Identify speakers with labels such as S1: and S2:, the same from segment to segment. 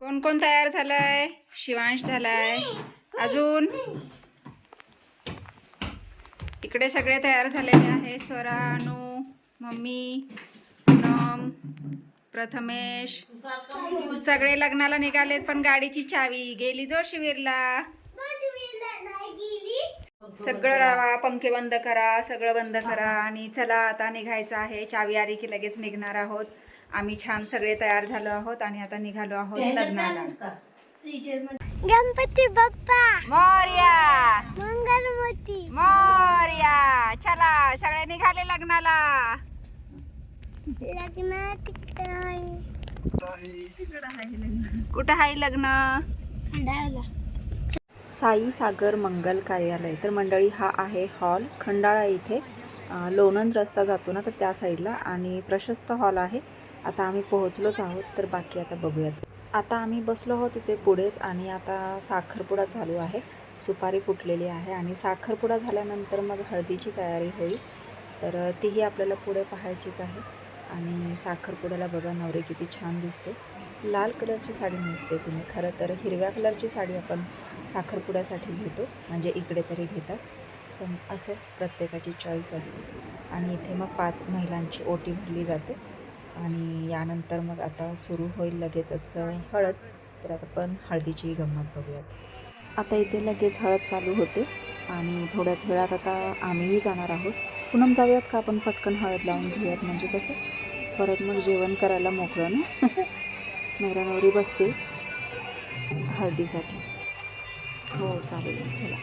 S1: कोण कोण तयार झालंय? शिवांश झालाय. अजून? इकडे सगळे तयार झालेले आहे स्वरा अनु मम्मी नम प्रथमेश. सगळे लग्नाला निघालेत पण गाडीची चावी गेली जो शिवीरला. सगळं लावा पंखे बंद करा सगळं बंद करा आणि चला आता निघायचं आहे. चावी आली की लगेच निघणार आहोत. आम्ही छान सगळे तयार झालो आहोत आणि आता निघालो आहोत लग्नाला.
S2: गणपती बाप्पा!
S1: मोर्या!
S2: मंगलमती
S1: मोर्या! चला सगळे निघाले लग्नाला.
S2: लग्नात
S1: कुठं आहे लग्न? साई सागर मंगल कार्यालय. तर मंडळी हा आहे हॉल. खंडाळा इथे लोणंद रस्ता जातो ना तर त्या साईडला आणि प्रशस्त हॉल आहे. आता आम्ही पोहोचलोच आहोत तर बाकी आता बघूयात. आता आम्ही बसलो आहोत तिथे पुढेच आणि आता साखरपुडा चालू आहे. सुपारी फुटलेली आहे आणि साखरपुडा झाल्यानंतर मग हळदीची तयारी होईल. तर तीही आपल्याला पुढे पाहायचीच आहे. आणि साखरपुड्याला बघा नवरे किती छान दिसते. लाल कलरची साडी नेसते तिने खरं तर हिरव्या कलरची साडी आपण साखरपुड्यासाठी घेतो. म्हणजे इकडे तरी घेतात. पण असं प्रत्येकाची चॉईस असते. आणि इथे मग पाच महिलांची ओटी भरली जाते. आणि यानंतर मग आता सुरू होईल लगेचच हळद. तर आता पण हळदीची गंमत बघूयात. आता इथे लगेच हळद चालू होते. आणि थोड्याच वेळात आता आम्हीही जाणार आहोत. पुनम जाऊयात का आपण पटकन हळद लावून घेऊयात? म्हणजे कसं? परत मग जेवण करायला मोकळं ना? नवरा नवरी बसते. हळदीसाठी. हो चालेल चला.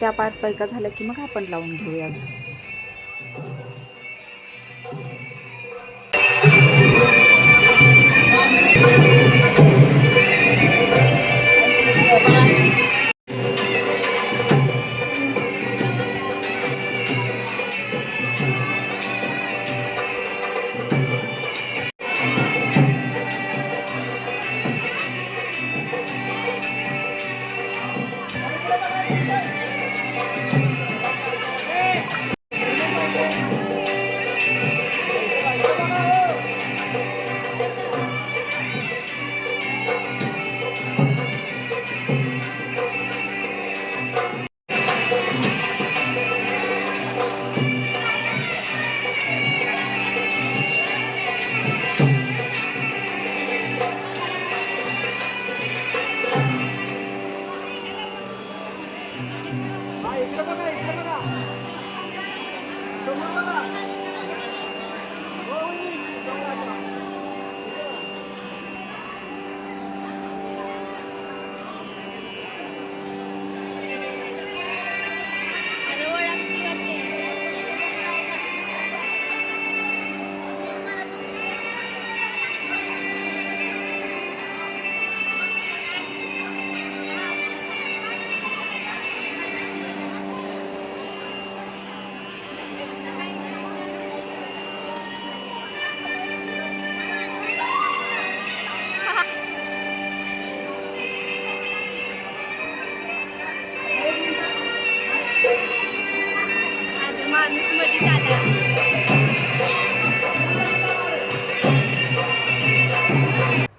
S1: त्या पाच बायका झाल्या की मग आपण लावून घेऊया.
S2: Thank you.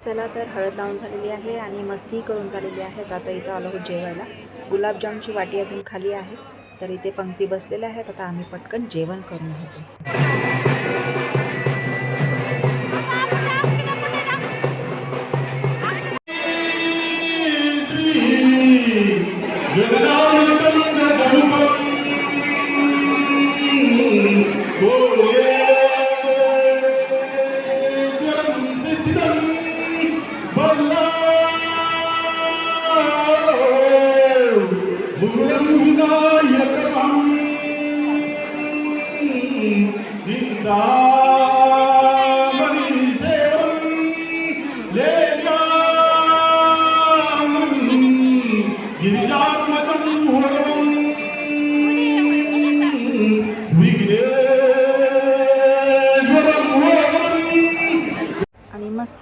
S1: चला तर हळद लावून झालेली आहे आणि मस्ती करून झालेली आहे. आता इथं आलो आहोत जेवायला. गुलाबजामची वाटी अजून खाली आहे. तर इथे पंक्ती बसलेल्या आहेत. आता आम्ही पटकन जेवण करून घेतो. आणि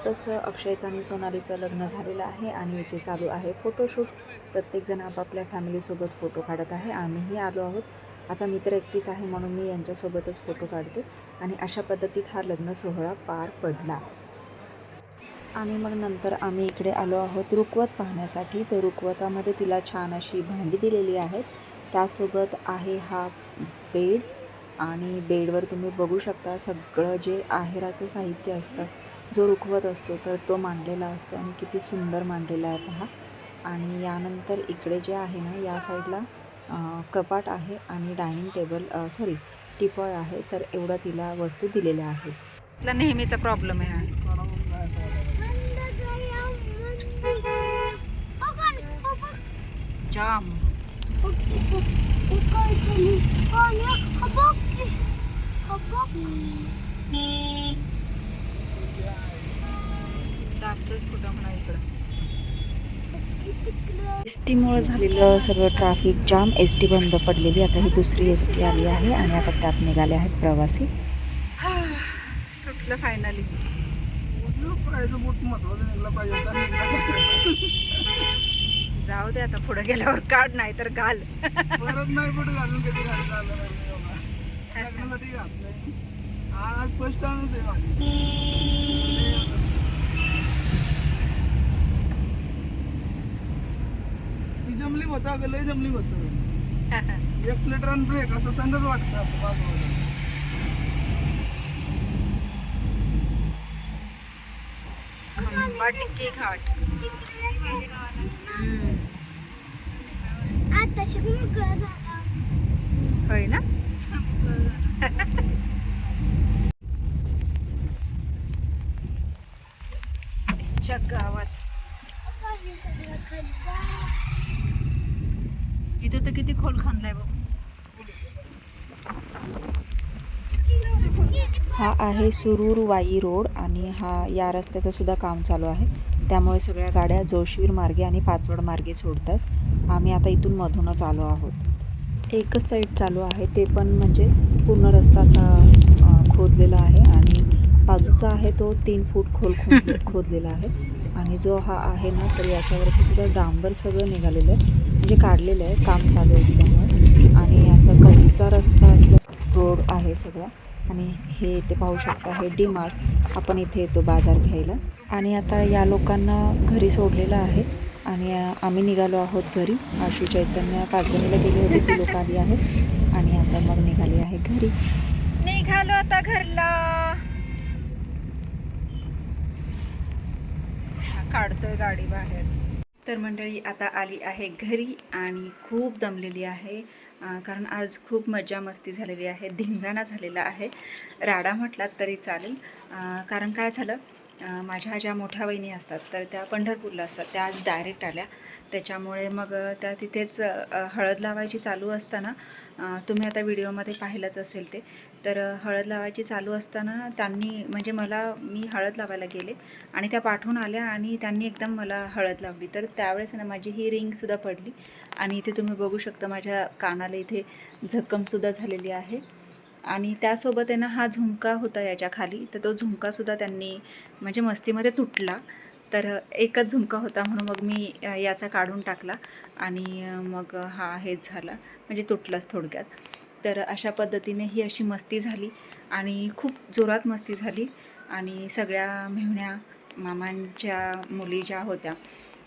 S1: तसं अक्षयचं आणि सोनालीचं लग्न झालेलं आहे आणि इथे चालू आहे फोटोशूट. प्रत्येकजण आपापल्या फॅमिलीसोबत फोटो काढत आहे. आम्हीही आलो आहोत. आता मित्र एकटीच आहे म्हणून मी यांच्यासोबतच फोटो काढते आणि अशा पद्धतीत हा लग्न सोहळा पार पडला. आणि मग नंतर आम्ही इकडे आलो आहोत रुकवत पाहण्यासाठी. तर रुकवतामध्ये तिला छान अशी भांडी दिलेली आहेत. त्यासोबत आहे हा बेड आणि बेडवर तुम्ही बघू शकता सगळं जे आहेराचं साहित्य असतं जो रुखवत असतो तर तो मांडलेला असतो आणि किती सुंदर मांडलेला आहे पहा. आणि यानंतर इकडे जे आहे ना या साईडला कपाट आहे आणि डायनिंग टेबल सॉरी टिपॉय आहे तर एवढं तिला वस्तू दिलेल्या आहे तिला नेहमीचा प्रॉब्लेम आहे जाम. दाबतोच कुठं म्हणा इकडं. एस टीमुळं झालेलं सगळं ट्रॅफिक जाम एस टी बंद पडलेली. आता ही दुसरी एस टी आली आहे आणि आता त्यात निघाले आहेत प्रवासी. सुटलं फायनली जाऊ दे आता पुढे गेल्यावर काढ नाही तर घाल.
S3: परत नाही बूट घालून कधी घालता आलं नाही मी बाबा. लग्नासाठी घातलंय. आज फर्स्ट टाइमच आहे माझी. जमली होता अगं लय जमली होत. एक्सलेटर आणि ब्रेक असं संगच वाटतं असं बाजूला
S1: खंबाटकी घाट.
S2: आता
S1: होय ना? गावात इथं तर किती खोल खांदलाय बघ. हा आहे सुरूर वाई रोड आणि हा या रस्त्याचं सुद्धा काम चालू आहे. त्यामुळे सगळ्या गाड्या जोशवीर मार्गे आणि पाचवड मार्गे सोडतात. आम्ही आता इथून मधूनच आलो आहोत. एकच साईड चालू आहे. ते पण म्हणजे पूर्ण रस्ता असा खोदलेला आहे आणि बाजूचा आहे तो तीन फूट खोल खोद खोदलेला आहे. आणि जो हा आहे ना तर याच्यावरचं सुद्धा डांबर सगळं निघालेलं आहे. म्हणजे काढलेलं आहे काम चालू असल्यामुळे. आणि असं कच्चा रस्ता असला रोड आहे सगळा. आणि हे इथे पाहू शकता हे डी मार्ट. आपण इथे येतो बाजार घ्यायला. आणि आता या लोकांना घरी सोडलेलं आहे. आणि आम्ही निघालो आहोत घरी. आशू चैतन्य पाचगणीला गेली होती ती लोक आली आहेत. आणि आता मग निघाली आहे घरी. निघालो आता घर. गाडी बाहेर. तर मंडळी आता आली आहे घरी आणि खूप दमलेली आहे. कारण आज खूप मजा मस्ती झालेली आहे धिंगाणा झालेला आहे. राडा म्हटलात तरी चालेल. कारण काय झालं? माझ्या ज्या मोठ्या वहिनी असतात तर त्या पंढरपूरला असतात. त्या आज डायरेक्ट आल्या. त्याच्यामुळे मग त्या तिथेच हळद लावायची चालू असताना तुम्ही आता व्हिडिओमध्ये पाहिलंच असेल ते तर हळद लावायची चालू असताना त्यांनी म्हणजे मला मी हळद लावायला गेले आणि त्या पाठवून आल्या आणि त्यांनी एकदम मला हळद लावली. तर त्यावेळेस ना माझी ही रिंगसुद्धा पडली आणि इथे तुम्ही बघू शकता माझ्या कानाला इथे झक्कमसुद्धा झालेली आहे. आणि त्यासोबत आहे ना हा झुमका होता याच्या खाली. तर तो झुमकासुद्धा त्यांनी म्हणजे मस्तीमध्ये तुटला. तर एकच झुमका होता म्हणून मग मी याचा काढून टाकला आणि मग हा हेच झाला. म्हणजे तुटलाच थोडक्यात. तर अशा पद्धतीने ही अशी मस्ती झाली आणि खूप जोरात मस्ती झाली आणि सगळ्या मेहण्या मामांच्या मुली ज्या होत्या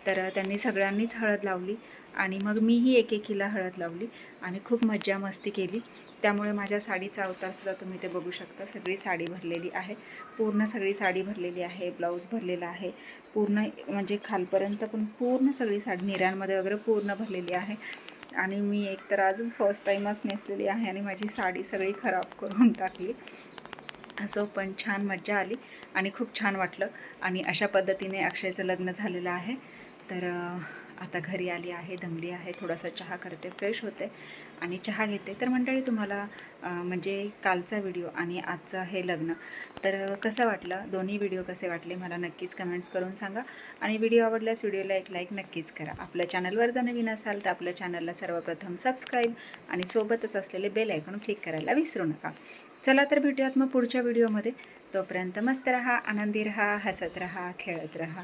S1: तर त्यांनी सगळ्यांनीच हळद लावली आणि मग मीही एकेकीला हळद लावली आणि खूप मज्जा मस्ती केली. त्यामुळे माझ्या साडीचा अवतारसुद्धा तुम्ही ते बघू शकता. सगळी साडी भरलेली आहे. पूर्ण सगळी साडी भरलेली आहे. ब्लाऊज भरलेला आहे. पूर्ण म्हणजे खालपर्यंत पण पूर्ण सगळी साडी निऱ्यांमध्ये वगैरे पूर्ण भरलेली आहे. आणि मी एक तर अजून फर्स्ट टाईमच नेसलेली आहे आणि माझी साडी सगळी खराब करून टाकली. असो पण छान मज्जा आली आणि खूप छान वाटलं. आणि अशा पद्धतीने अक्षयचं लग्न झालेलं आहे. तर आता घरी आली आहे दमली आहे थोडासा चहा करते फ्रेश होते आणि चहा घेते. तर मंडळी तुम्हाला म्हणजे कालचा व्हिडिओ आणि आजचं हे लग्न. तर कसं वाटलं? दोन्ही व्हिडिओ कसे वाटले? मला नक्कीच कमेंट्स करून सांगा. आणि व्हिडिओ आवडल्यास व्हिडिओला एक लाईक नक्कीच करा. आपल्या चॅनलवर जर नवीन असाल तर आपल्या चॅनलला सर्वप्रथम सबस्क्राईब आणि सोबतच असलेले बेल आयकॉन क्लिक करायला विसरू नका. चला तर भेटूयात मग पुढच्या व्हिडिओमध्ये तोपर्यंत मस्त रहा आनंदी रहा हसत रहा खेळत रहा.